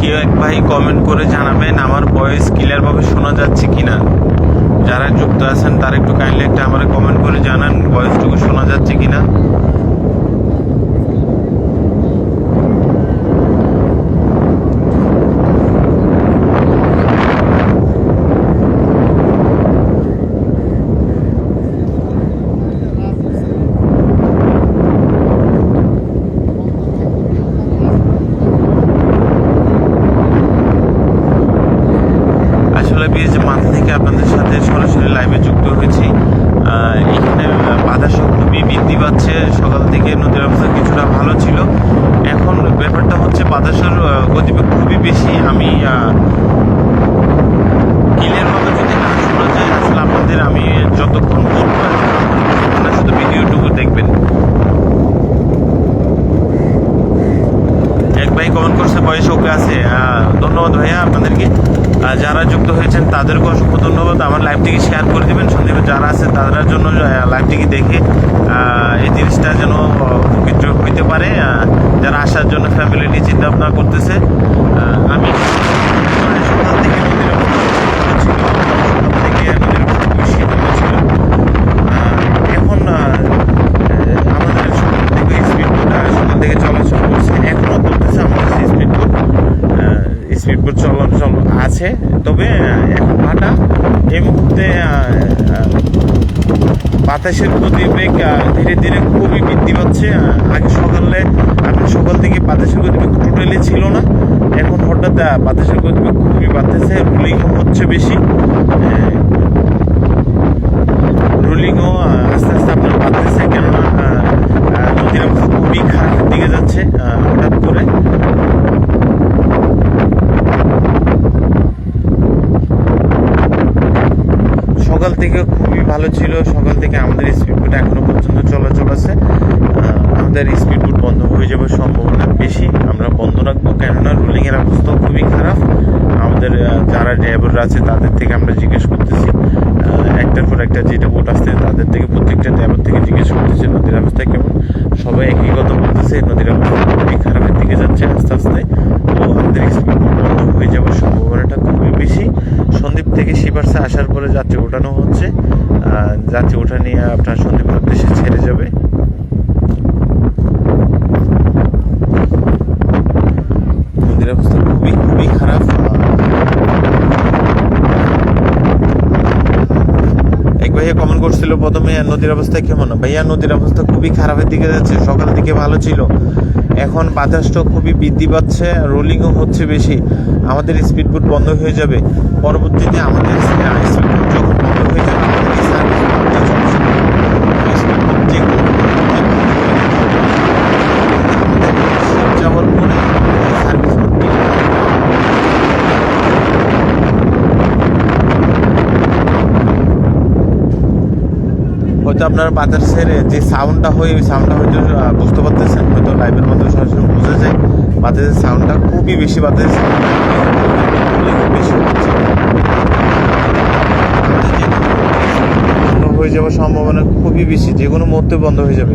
কেউ এক ভাই কমেন্ট করে জানাবেন, আমার ভয়েস ক্লিয়ারভাবে শোনা যাচ্ছে কি না যারা যুক্ত আছেন, তারা একটু কাইন্ডলি একটা আমার কমেন্ট করে জানান ভয়েসটুকু শোনা যাচ্ছে কিনা। আসলে বেশ মাথা থেকে আপনাদের সাথে সরাসরি লাইভে যুক্ত হয়েছি। এখানে বাতাস খুবই বৃদ্ধি পাচ্ছে সকাল থেকে নদীর অবস্থা কিছুটা ভালো ছিল। এখন ব্যাপারটা হচ্ছে বাতাসের গতিবেগ খুবই বেশি। আমি কিলের মতো যদি না শোনা যায় আসলে আপনাদের আমি যতক্ষণ বলব আপনারা শুধু ভিডিওটুকু দেখবেন। এক ভাই কমেন্ট করছে, বয়স ওকে আছে। ধন্যবাদ ভাইয়া আপনাদেরকে। যারা যুক্ত হয়েছেন তাদেরকে অসংখ্য ধন্যবাদ। আমার লাইভটিকে শেয়ার করে দেবেন। সন্দীপে যারা আছে তাদের জন্য লাইভটিকে দেখে এই জিনিসটা যেন উপকৃত হইতে পারে। যারা আসার জন্য ফ্যামিলি নিয়ে চিন্তা ভাবনা করতেছে আমি সকাল থেকে নদীর অবস্থা ছিল সকাল থেকে নদীর অবস্থা খুবই শীতল ছিল আহ, এখন আহ, আমাদের সকাল থেকে স্পিডবোট সকাল থেকে চলাচল করছে এখনও চলতেছে আমাদের স্পিডবোট চলাচল আছে, তবে এখন ভাটা। এই মুহূর্তে বাতাসের গতিবেগ ধীরে ধীরে খুবই বৃদ্ধি পাচ্ছে। আগে সকালে এখন সকাল থেকে বাতাসের গতিবেগ টোটালি ছিল না। এখন হঠাৎ বাতাসের গতিবেগ খুবই বাড়তেছে। রুলিং হচ্ছে বেশি। রুলিংও আস্তে আস্তে আপনার বাড়তেছে। কেননা নদীর অবস্থা খুবই খারাপ দিকে যাচ্ছে হঠাৎ করে সকাল থেকে খুবই ভালো ছিল। সকাল থেকে আমাদের স্পিডবোট এখনও পর্যন্ত চলাচল আছে। আমাদের স্পিডবোট বন্ধ হয়ে যাওয়ার সম্ভাবনা বেশি। আমরা বন্ধ রাখব কেননা রুলিংয়ের অবস্থা খুবই খারাপ। আমাদের যারা ড্রাইভাররা আছে, তাদের থেকে আমরা জিজ্ঞেস করতেছি। একটার পর একটা যেটা বোট আসছে, তাদের থেকে প্রত্যেকটা ড্রাইভার থেকে জিজ্ঞেস করতেছে, নদীর অবস্থা কেমন? সবাই একই কথা বলতেছে, নদীর অবস্থা খুবই খারাপের দিকে যাচ্ছে আস্তে আস্তে। তো আমাদের স্পিড স্পিডবোট বন্ধ হয়ে যাওয়ার সম্ভাবনাটা বেশি সন্দ্বীপ থেকে শিবার্সে আসার পরে যাত্রী ওঠানো হচ্ছে। যাত্রী ওঠা নিয়ে আপনার সন্দ্বীপের উদ্দেশ্যে ছেড়ে যাবে। নদীর অবস্থা খুবই খুবই খারাপ। এক ভাইয়া কমেন্ট করছিল প্রথমে নদীর অবস্থা কেমন? ভাইয়া, নদীর অবস্থা খুবই খারাপের দিকে যাচ্ছে সকাল দিকে ভালো ছিল। এখন বাতাসটা খুবই বৃদ্ধি পাচ্ছে রোলিংও হচ্ছে বেশি। আমাদের স্পিডবোট বন্ধ হয়ে যাবে। পরবর্তীতে আমাদের স্পিডবোট যখন বন্ধ হয়ে যাবে, আমাদের এই সার্ভিস বন্ধ হয়ে যাবে। স্পিডবোট যে কোনো আমাদের শিপ যাওয়ার পরে সার্ভিস করতে হয়তো আপনার বাতাসের যে সাউন্ডটা হয়, ওই সাউন্ডটা হয়তো বুঝতে পারতেছেন হয়তো লাইভের মধ্যে সরাসরি বোঝা যায় বাতাসের সাউন্ডটা খুবই বেশি বাতাসের। খুব বেশি হচ্ছে। হয়ে যাওয়ার সম্ভাবনা খুবই বেশি, যে কোনো মুহূর্তে বন্ধ হয়ে যাবে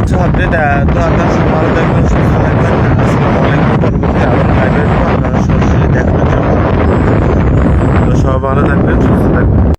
হচ্ছে আপডেট তো আপনারা ভালো থাকবেন, সুস্থ থাকবেন। আসসালামু আলাইকুম। পরবর্তী আবার আপনারা সরাসরি দেখানোর জন্য। তো সব ভালো থাকবেন, সুস্থ থাকবেন।